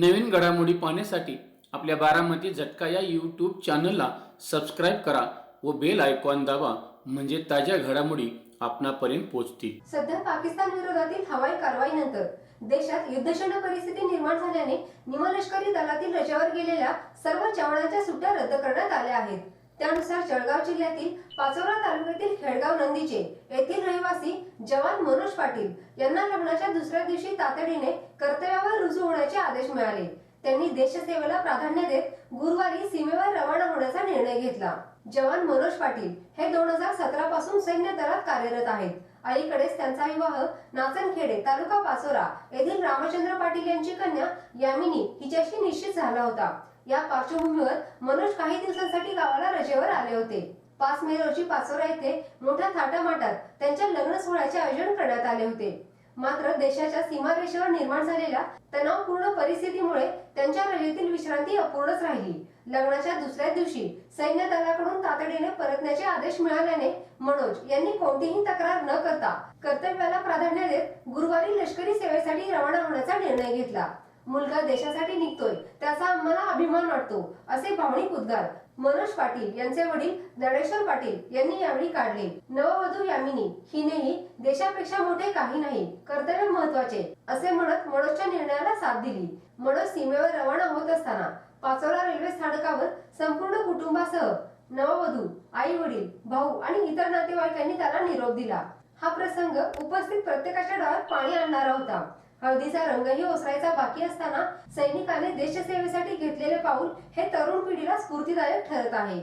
नवीन घडामोडी पाहण्यासाठी आपल्या बारामती झटका या यूट्यूब चॅनलला सबस्क्राईब करा व बेल आयकॉन दाबा म्हणजे ताज्या घडामोडी आपणापर्यंत पोहोचतील. सध्या पाकिस्तान विरोधातील हवाई कारवाईनंतर देशात युद्धशंड परिस्थिती निर्माण झाल्याने निमलष्करी दलातील रजेवर गेलेल्या सर्व जवानांच्या सुट्ट्या रद्द करण्यात आल्या आहेत. त्यानुसार जळगाव जिल्ह्यातील पाचोरा तालुक्यातील खेडगाव नंदीचे येथील रहिवासी जवान मनोज पाटील यांना लग्नाच्या दुसऱ्या दिवशी तातडीने कर्तव्यावर रुजू होण्याचे आदेश मिळाले. त्यांनी देशसेवेला प्राधान्य देत गुरुवारी सीमेवर रवाना होण्याचा निर्णय घेतला. जवान मनोज पाटील हे दोन हजार सतरा पासून सैन्य दलात कार्यरत आहेत. अलीकडेच त्यांचा विवाह नाचनखेडे तालुका पाचोरा येथील रामचंद्र पाटील यांची कन्या यामिनी हिच्याशी निश्चित झाला होता. या पार्श्वभूमीवर मनोज काही दिवसांसाठी गावाला रजेवर आले होते. पाच मे रोजी पाचोरा येथे मोठ्या थाटामाटात त्यांच्या लग्न सोहळ्याचे आयोजन करण्यात आले होते. मात्र देशाच्या सीमारेषेवर निर्माण झालेल्या तणावपूर्ण परिस्थितीमुळे त्यांच्या रजेतील विश्रांती अपूर्णच राहिली. लग्नाच्या दुसऱ्या दिवशी सैन्य दलाकडून तातडीने परतण्याचे आदेश मिळाल्याने मनोज यांनी कोणतीही तक्रार न करता कर्तव्याला प्राधान्य देत गुरुवारी लष्करी सेवेसाठी रवाना होण्याचा निर्णय घेतला. मुलगा देशासाठी निघतोय त्याचा मला अभिमान वाटतो असे भावनिक उद्गार मनोज पाटील यांचे वडील दडेश्वर पाटील यांनी यावेळी काढले. नववधू यामिनी हिनेही देशापेक्षा मोठे काही नाही कर्तव्य महत्त्वाचे असे म्हणत मनोजच्या निर्णयाला साथ दिली. मनोज सीमेवर रवाना होत असताना पाचोरा रेल्वे स्थानकावर संपूर्ण कुटुंबासह नववधू आई वडील भाऊ आणि इतर नातेवाईकांनी त्याला निरोप दिला. हा प्रसंग उपस्थित प्रत्येकाच्या डोळ्यात पाणी आणणारा होता. हळदीचा रंगही ओसरायचा बाकी असताना सैनिकाने देशसेवेसाठी घेतलेले पाऊल हे तरुण पिढीला स्फूर्तीदायक ठरत आहे.